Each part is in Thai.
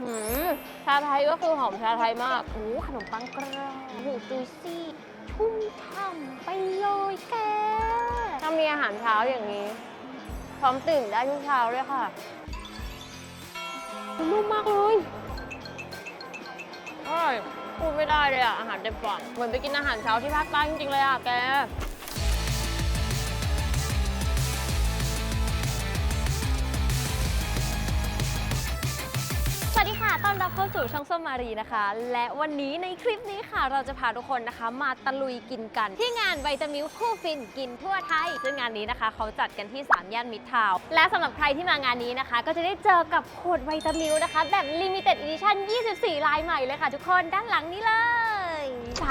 หืมชาไทยก็คือหอมชาไทยมากโอ้ขนมปังกรอบโอ้โหจุยซี่ ชุ่มฉ่ำไปเลยแกถ้ามีอาหารเช้าอย่างนี้ พร้อมตื่นได้ทุกเช้าเลยค่ะนุ่มมากเลยอร่อยพูดไม่ได้เลยอะ อาหารเต็มปากเหมือนไปกินอาหารเช้าที่ภาคใต้จริงๆเลยอะแก ต้อนรับเข้าสู่ช่องส้มมารีนะคะ และวันนี้ในคลิปนี้ค่ะ เราจะพาทุกคนนะคะ มาตะลุยกินกัน ที่งานไวตามิลคู่ฟินกินทั่วไทย ซึ่งงานนี้นะคะ เขาจัดกันที่3ย่านมิตรทาวและสำหรับใครที่มางานนี้นะคะ ก็จะได้เจอกับขวดไวตามิลนะคะ แบบลิมิเต็ดอีดิชั่น 24 ลายใหม่เลยค่ะ ทุกคนด้านหลังนี้เลย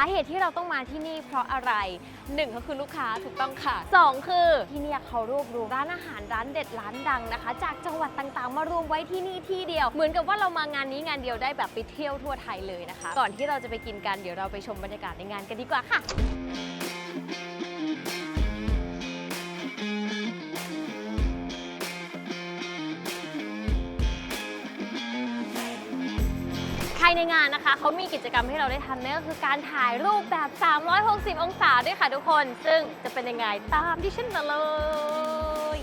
าเหตุที่เราต้องมาที่นี่เพราะอะไรหนึ่งก็คือลูกค้าถูกต้องค่ะสองคือที่นี่เขารวบรวมร้านอาหารร้านเด็ดร้านดังนะคะ จากจังหวัดต่างๆ มารวมไว้ที่นี่ที่เดียว เหมือนกับว่าเรามางานนี้งานเดียวได้แบบไปเที่ยวทั่วไทยเลยนะคะ ก่อนที่เราจะไปกินกันเดี๋ยวเราไปชมบรรยากาศในงานกันดีกว่าค่ะายในงานนะคะ เขามีกิจกรรมให้เราได้ทำนั่นก็คือการถ่ายรูปแบบ 360 องศาด้วยค่ะทุกคน ซึ่งจะเป็นยังไงตามที่ฉันมาเลย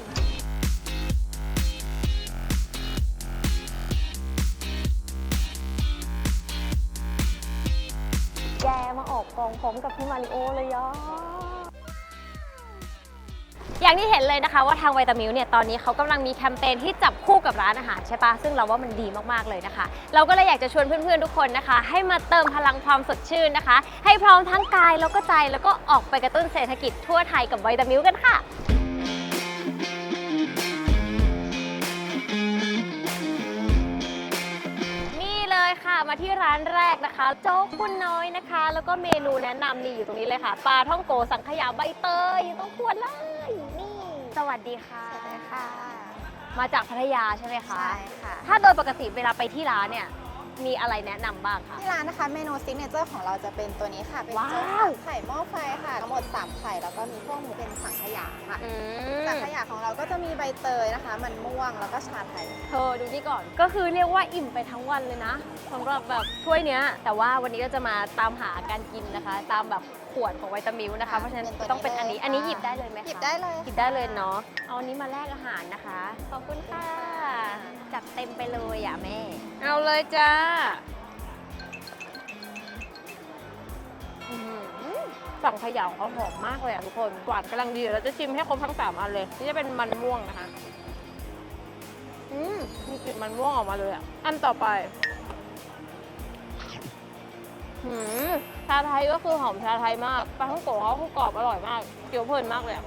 แกมาออกกองพร้อมกับพี่มาริโอเลยยะ อย่างที่เห็นเลยนะคะว่าทางไวตามิลเนี่ยตอนนี้เขากำลังมีแคมเปญที่จับคู่กับร้านอาหารใช่ปะซึ่งเราว่ามันดีมากๆเลยนะคะ เราก็เลยอยากจะชวนเพื่อนๆทุกคนนะคะ ให้มาเติมพลังความสดชื่นนะคะ ให้พร้อมทั้งกายแล้วก็ใจแล้วก็ออกไปกระตุ้นเศรษฐกิจทั่วไทยกับไวตามิลกันค่ะนี่เลยค่ะมาที่ร้านแรกนะคะ โจ๊กคุณน้อยนะคะ แล้วก็เมนูแนะนำนี่อยู่ตรงนี้เลยค่ะ ปลาท่องโกสังขยาใบเตยอยู่ตรงขวดเลยนี่ สวัสดีค่ะ สวัสดีค่ะ มาจากพัทยาใช่ไหมคะ ใช่ค่ะ ถ้าโดยปกติเวลาไปที่ร้านเนี่ย มีอะไรแนะนำบ้างคะ ที่ร้านนะคะเมนูซิกเนเจอร์ของเราจะเป็นตัวนี้ค่ะ เป็นว้าว โจ๊กสามไข่หม้อไฟค่ะทั้งหมด 3 ไข่แล้วก็มีพวกหมูเป็นสังขยาค่ะอืสังมขยาของเราก็จะมีใบเตยนะคะ มันม่วงแล้วก็ชาไทย เธอดูนี่ก่อน ก็คือเรียกว่าอิ่มไปทั้งวันเลยนะสำหรับแบบถ้วยเนี้ย แต่ว่าวันนี้ก็จะมาตามหาการกินนะคะ ตามแบบขวดของไวตามิลนะคะค่ะเพราะฉะนั้นเป็นตัวต้องเป็นอันนี้นี้เลยอันนี้ค่ะหยิบได้เลยไหมคะหยิบได้เลยหยิบได้เลยเนาะ เอาอันนี้มาแลกอาหารนะคะ ขอบคุณค่ะ จัดเต็มไปเลยอะแม่ เอาเลยจ้าอื้อหือสั่งขยาวเขาหอมมากเลยอะทุกคน หวานกำลังดีเดี๋ยวเราจะชิมให้ครบทั้งสามอันเลย นี่จะเป็นมันม่วงนะคะ อืมมีกลิ่นมันม่วงออกมาเลยอะ อันต่อไปหืมชาไทยก็คือหอมชาไทยมากปลาท่องโกะเขาคือกรอบอร่อยมากเคี้ยวเพลินมากเลยอะ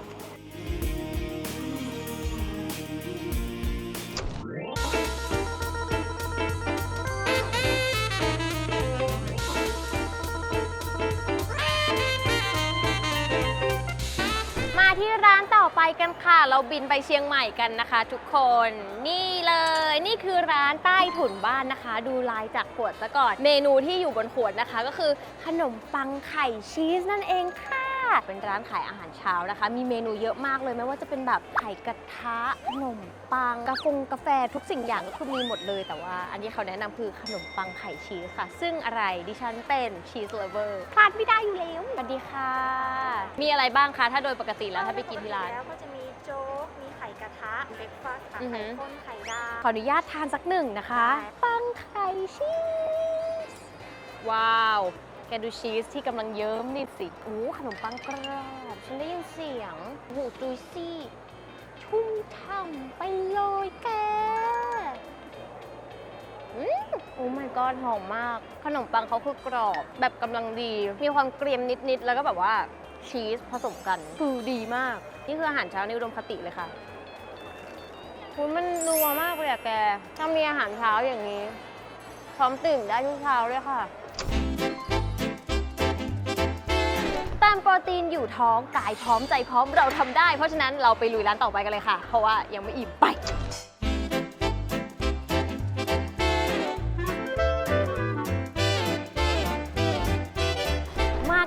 กันค่ะ เราบินไปเชียงใหม่กันนะคะ ทุกคน นี่เลย นี่คือร้านใต้ถุนบ้านนะคะ ดูลายจากขวดซะก่อน เมนูที่อยู่บนขวดนะคะ ก็คือขนมปังไข่ชีสนั่นเองค่ะ เป็นร้านขายอาหารเช้านะคะ มีเมนูเยอะมากเลยไม่ว่าจะเป็นแบบไข่กระทะขนมปังกาแฟกาแฟทุกสิ่งอย่างก็คือมีหมดเลย แต่ว่าอันนี้เขาแนะนำคือขนมปังไข่ชีสค่ะ ซึ่งอะไรดิฉันเป็นชีสเลเวอร์พลาดไม่ได้อยู่แล้วสวัสดีค่ะ มีอะไรบ้างคะถ้าโดยปกติแล้วถ้าไปกินที่ร้านแล้วก็จะมี โจ๊ก มีไข่กระทะเบรกฟาสต์ค่ะอือหืไข่อ ข้นไข่ดาว ขออนุญาตทานสักหนึ่งนะคะ ได้ ปังไข่ชีส ว้าว แกดูชีสที่กำลังเยิ้มนี่สิโอ้ขนมปังกรอบฉันได้ยินเสียงโอ้โหจุยซี่ ชุ่มฉ่ำไปเลยแกอืมโอ้ my god หอมมาก ขนมปังเขาคือกรอบ แบบกำลังดี มีความเกรียมนิด ๆ แล้วก็แบบว่าชีสผสมกัน คือดีมาก นี่คืออาหารเช้าในอุดมคติเลยค่ะคุณมันนัวมากเลยอะแก ถ้ามีอาหารเช้าอย่างนี้ พร้อมตื่นได้ทุกเช้าเลยค่ะ ตามโปรตีนอยู่ท้องกายพร้อมใจพร้อมเราทำได้ เพราะฉะนั้นเราไปลุยร้านต่อไปกันเลยค่ะ เพราะว่ายังไม่อิ่มไป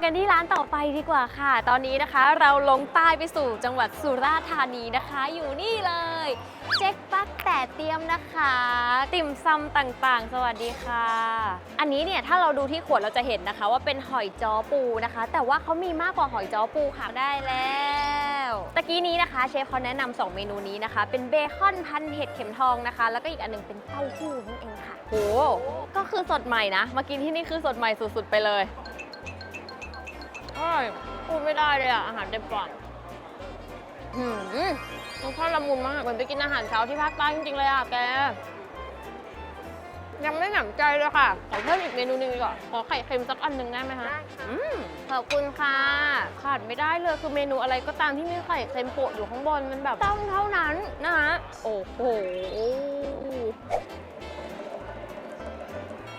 กันที่ร้านต่อไปดีกว่าค่ะ ตอนนี้นะคะเราลงใต้ไปสู่จังหวัดสุราษฎร์ธานีนะคะ อยู่นี่เลย เจ๊กปักแต่เตรียมนะคะ ติ่มซำต่างๆ สวัสดีค่ะ อันนี้เนี่ยถ้าเราดูที่ขวดเราจะเห็นนะคะ ว่าเป็นหอยจ้อปูนะคะ แต่ว่าเขามีมากกว่าหอยจ้อปูค่ะได้แล้วตะกี้นี้นะคะเชฟเขาแนะนำสองเมนูนี้นะคะ เป็นเบคอนพันเห็ดเข็มทองนะคะ แล้วก็อีกอันหนึงเป็นเต้าหู้นั่นเองค่ะโหก็คือสดใหม่นะมากินที่นี่คือสดใหม่สุดๆไปเลย อร่อยพูดไม่ได้เลยอะอาหารเต็มปากหืมรสชาติละมุนมากเหมือนไปกินอาหารเช้าที่ภาคใต้จริงๆเลยอะแก ยังไม่หนำใจเลยค่ะ ขอเพิ่มอีกเมนูหนึงดีกว่าขอไข่เค็มสักอันหนึ่งได้ไหมคะได้ค่ะอืมขอบคุณค่ะ ขาดไม่ได้เลยคือเมนูอะไรก็ตามที่มีไข่เค็มโปะอยู่ข้างบนมันแบบต้องเท่านั้นนะคะโอ้โห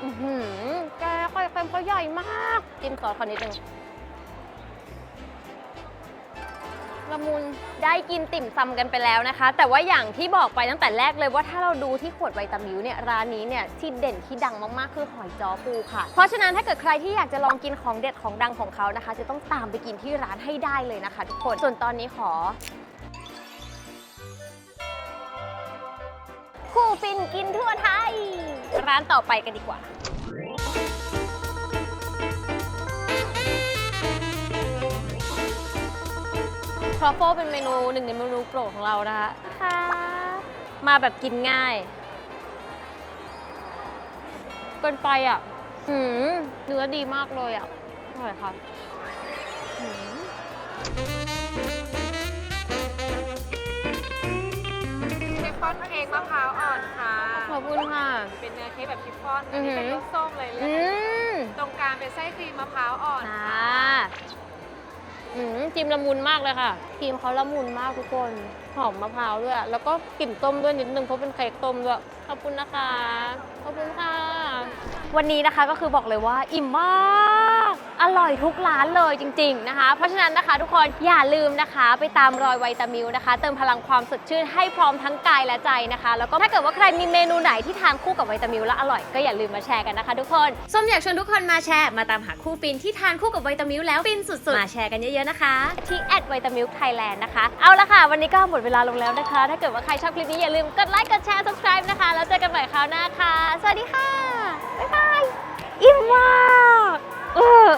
อื้อหือแกไข่เค็มเขาใหญ่มาก กินซอสขอนิดนึง ละมุนได้กินติ่มซำกันไปแล้วนะคะ แต่ว่าอย่างที่บอกไปตั้งแต่แรกเลยว่าถ้าเราดูที่ขวดไวตามิวเนี่ยร้านนี้เนี่ยที่เด่นที่ดังมากๆคือหอยจ้อปูค่ะ เพราะฉะนั้นถ้าเกิดใครที่อยากจะลองกินของเด็ดของดังของเขานะคะ จะต้องตามไปกินที่ร้านให้ได้เลยนะคะ ทุกคนส่วนตอนนี้ขอคู่ฟินกินทั่วไทย ร้านต่อไปกันดีกว่า ทรัฟเฟิลเป็นเมนูหนึ่งในเมนูโปรดของเรานะคะค่ะมาแบบกินง่ายเกินไปอะหืมเนื้อดีมากเลยอะอร่อยค่ะหืมเค้กฟอนเค้กมะพร้าวอ่อนค่ะ ขอบคุณค่ะ เป็นเนื้อเค้กแบบชิฟฟ่อนอือัอนหืนี้อเป็นรสส้มเลยเลอืยมตรงกลางเป็นไส้ครีมมะพร้าวอ่อนอ่าอืม จิมละมุนมากเลยค่ะครีมเขาละมุนมากทุกคน หอมมะพร้าวด้วย แล้วก็กลิ่นต้มด้วยนิดนึงเพราะเป็นเค้กต้มด้วย ขอบคุณนะคะ ขอบคุณค่ะ วันนี้นะคะก็คือบอกเลยว่าอิ่มมาก อร่อยทุกร้านเลยจริง ๆนะคะ เพราะฉะนั้นนะคะ ทุกคนอย่าลืมนะคะ ไปตามรอยไวตามิวนะคะ เติมพลังความสดชื่นให้พร้อมทั้งกายและใจนะคะ แล้วก็ถ้าเกิดว่าใครมีเมนูไหนที่ทานคู่กับไวตามิวแล้วอร่อยก็อย่าลืมมาแชร์กันนะคะ ทุกคนส้มอยากชวนทุกคนมาแชร์มาตามหาคู่ฟินที่ทานคู่กับไวตามิวแล้วฟินสุดๆมาแชร์กันเยอะๆนะคะ ที่แอดไวตามิวไทยแลนด์นะคะเอาละค่ะ วันนี้ก็หมดเวลาลงแล้วนะคะ ถ้าเกิดว่าใครชอบคลิปนี้อย่าลืมกดไลค์กดแชร์ subscribe นะคะแล้วเจอกันใหม่คราวหน้าค่ะ สวัสดีค่ะบ๊ายบายอิ่มมากเออ